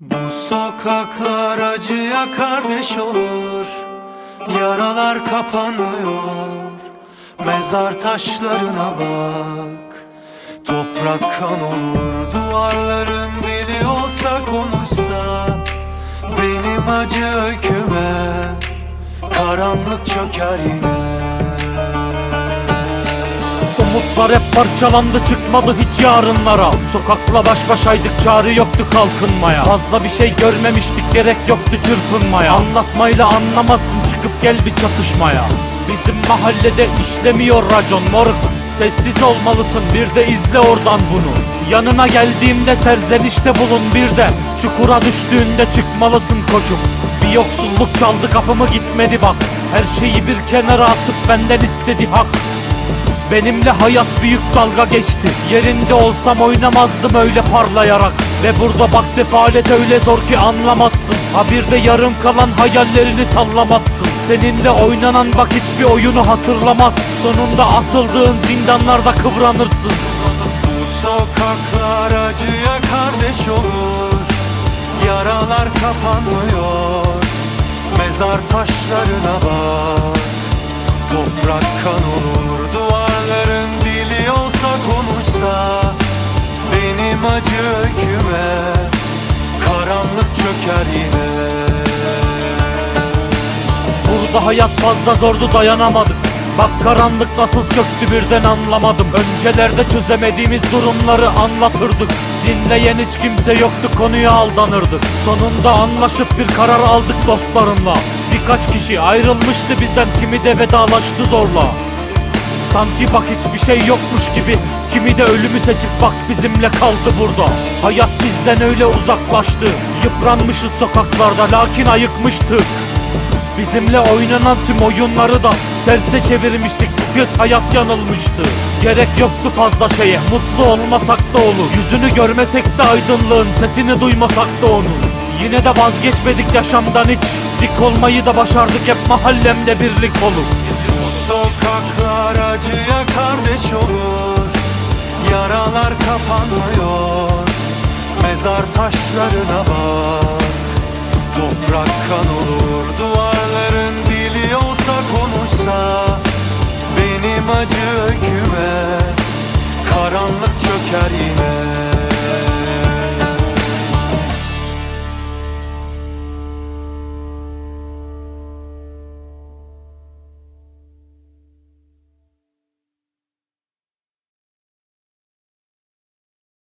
Bu sokaklar acıya kardeş olur Yaralar kapanmıyor Mezar taşlarına bak. Toprak kan olur Duvarların dili olsa konuşsa Benim acı öyküme Karanlık çöker yine Umutlar hep parçalandı çıkmadı hiç yarınlara. Sokakla baş başaydık çare yoktu kalkınmaya. Fazla bir şey görmemiştik gerek yoktu çırpınmaya. Anlatmayla anlamazsın çıkıp gel bir çatışmaya. Bizim mahallede işlemiyor racon moruk. Sessiz olmalısın bir de izle oradan bunu. Yanına geldiğimde serzenişte bulun bir de. Çukura düştüğünde çıkmalısın koşup. Bir yoksulluk çaldı kapımı gitmedi bak. Her şeyi bir kenara atıp benden istedi hak Benimle hayat büyük dalga geçti. Yerinde olsam oynamazdım öyle parlayarak. Ve burada bak sefalet öyle zor ki anlamazsın. Ha bir de yarım kalan hayallerini sallamazsın. Seninle oynanan bak hiçbir oyunu hatırlamaz Sonunda atıldığın zindanlarda kıvranırsın. Bu sokaklar acıya kardeş olur. Yaralar kapanmıyor. Mezar taşlarına bak. Toprak kan olur Çöker yine Burada hayat fazla zordu dayanamadık. Bak karanlık nasıl çöktü birden anlamadım. Öncelerde çözemediğimiz durumları anlatırdık. Dinleyen hiç kimse yoktu konuya aldanırdık. Sonunda anlaşıp bir karar aldık dostlarımla. Birkaç kişi ayrılmıştı bizden kimi de vedalaştı zorla. Sanki bak hiçbir şey yokmuş gibi Kimi de ölümü seçip bak bizimle kaldı burada. Hayat bizden öyle uzaklaştı. Yıpranmışız sokaklarda lakin ayıkmıştık. Bizimle oynanan tüm oyunları da terse çevirmiştik. Göz hayat yanılmıştı. Gerek yoktu fazla şeye. Mutlu olmasak da olur. Yüzünü görmesek de aydınlığın Sesini duymasak da onun. Yine de vazgeçmedik yaşamdan hiç. Dik olmayı da başardık hep mahallemde birlik olup. Bu sokaklar acıya kardeş olur Yaralar kapanmıyor Mezar taşlarına bak. Toprak kan olur Duvarların dili olsa konuşsa Benim acı öyküme Karanlık çöker yine